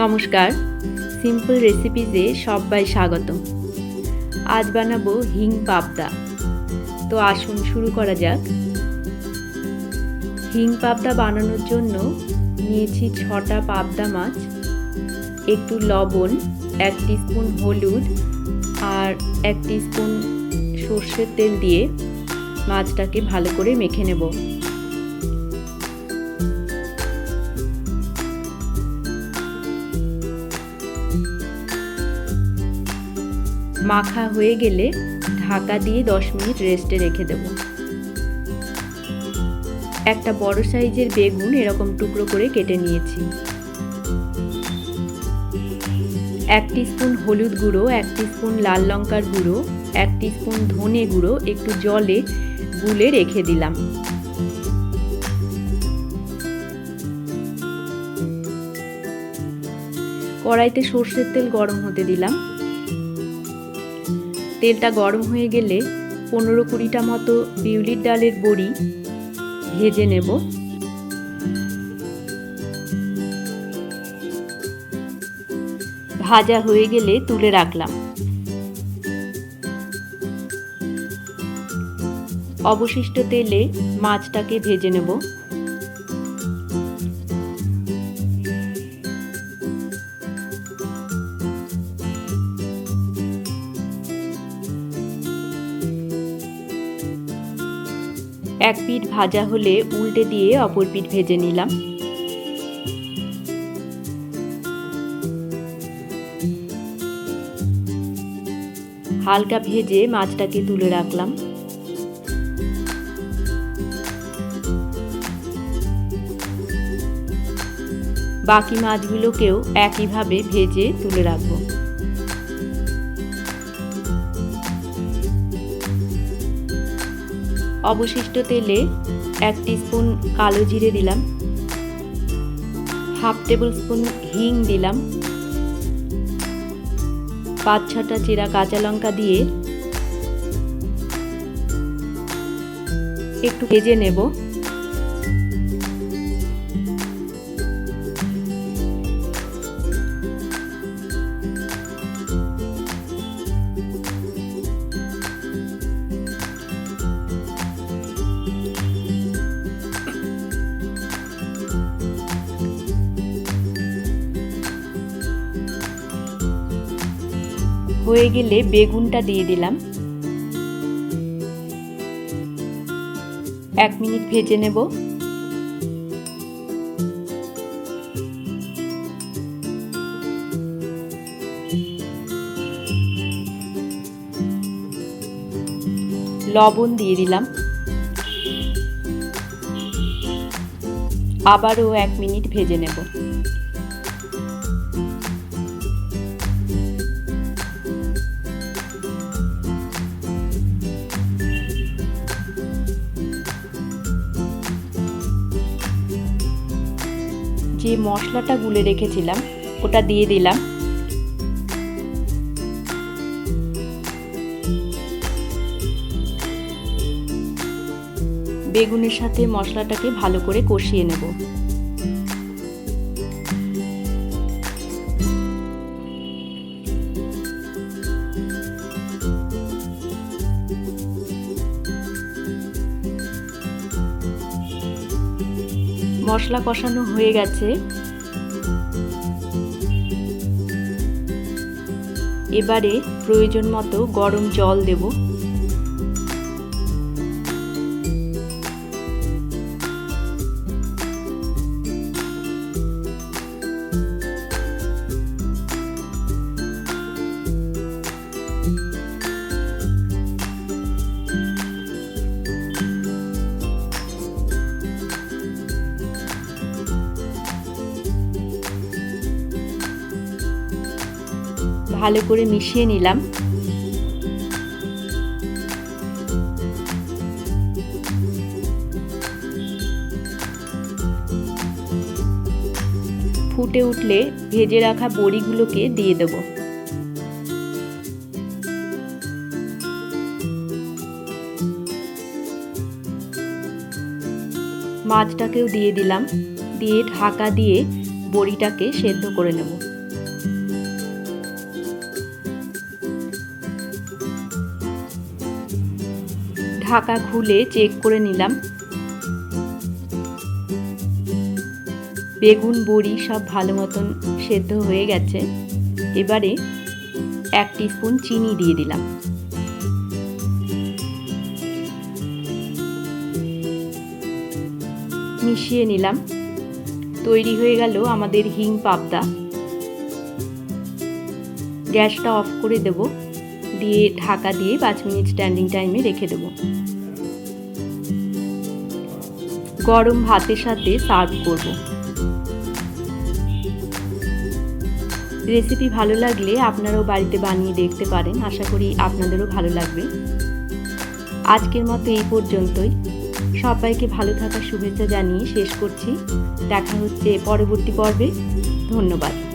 নমস্কার। সিম্পল রেসিপিজে সবাই স্বাগত আজ বানাবো হিং পাবদা। তো আসুন শুরু করা যাক। হিং পাবদা বানানোর জন্য নিয়েছি ছটা পাবদা মাছ, একটু লবণ, এক স্পুন হলুদ আর এক স্পুন সর্ষের তেল দিয়ে মাছটাকে ভালো করে মেখে নেব। মাখা হয়ে গেলে ঢাকা দিয়ে দশ মিনিট রেস্টে রেখে দেব। একটা বড় সাইজের বেগুন এরকম টুকরো করে কেটে নিয়েছি। এক স্পুন হলুদ গুঁড়ো, এক স্পুন লাল লঙ্কার গুঁড়ো, এক স্পুন ধনে গুঁড়ো একটু জলে গুলে রেখে দিলাম। কড়াইতে সর্ষের তেল গরম হতে দিলাম। তেলটা গরম হয়ে গেলে পনেরো কুড়িটা মতো বিউলির ডালের বড়ি ভেজে নেব। ভাজা হয়ে গেলে তুলে রাখলাম। অবশিষ্ট তেলে মাছটাকে ভেজে নেব। এক পিঠ ভাজা হলে উল্টে দিয়ে অপর পিঠ ভেজে নিলাম। হালকা ভেজে মাছটাকে তুলে রাখলাম। বাকি মাছগুলোকেও একইভাবে ভেজে তুলে রাখব। অবশিষ্ট তেলে এক স্পুন কালো জিরে দিলাম। হাফ টেবিল স্পুন হিং দিলাম। পাঁচ ছটা চিরা কাঁচা লঙ্কা দিয়ে একটু ভেজে নেব। হয়ে গেলে বেগুনটা দিয়ে দিলাম। এক মিনিট ভেজে নেব। লবণ দিয়ে দিলাম। আবারও এক মিনিট ভেজে নেব। যে মশলাটা গুলে রেখেছিলাম ওটা দিয়ে দিলাম। বেগুনের সাথে মশলাটাকে ভালো করে কষিয়ে নেব। মশলা কষানো হয়ে গেছে। এবারে প্রয়োজন মতো গরম জল দেব। ভালো করে মিশিয়ে নিলাম। ফুটে উঠলে ভেজে রাখা বড়িগুলোকে দিয়ে দেব। মাছটাকেও দিয়ে দিলাম। দিয়ে ঢাকা দিয়ে বড়িটাকে সেদ্ধ করে নেব। ঢাকা খুলে চেক করে নিলাম। বেগুন, বড়ি সব ভালো মতন সেদ্ধ হয়ে গেছে। এবারে এক স্পুন চিনি দিয়ে দিলাম। মিশিয়ে নিলাম। তৈরি হয়ে গেল আমাদের হিং পাবদা। গ্যাসটা অফ করে দেব। দিয়ে ঢাকা দিয়ে পাঁচ মিনিট স্ট্যান্ডিং টাইমে রেখে দেব। গরম ভাতের সাথে সার্ভ করব। রেসিপি ভালো লাগলে আপনারাও বাড়িতে বানিয়ে দেখতে পারেন। আশা করি আপনাদেরও ভালো লাগবে। আজকের মতো এই পর্যন্তই। সবাইকে ভালো থাকার শুভেচ্ছা জানিয়ে শেষ করছি। দেখা হচ্ছে পরবর্তী পর্বে। ধন্যবাদ।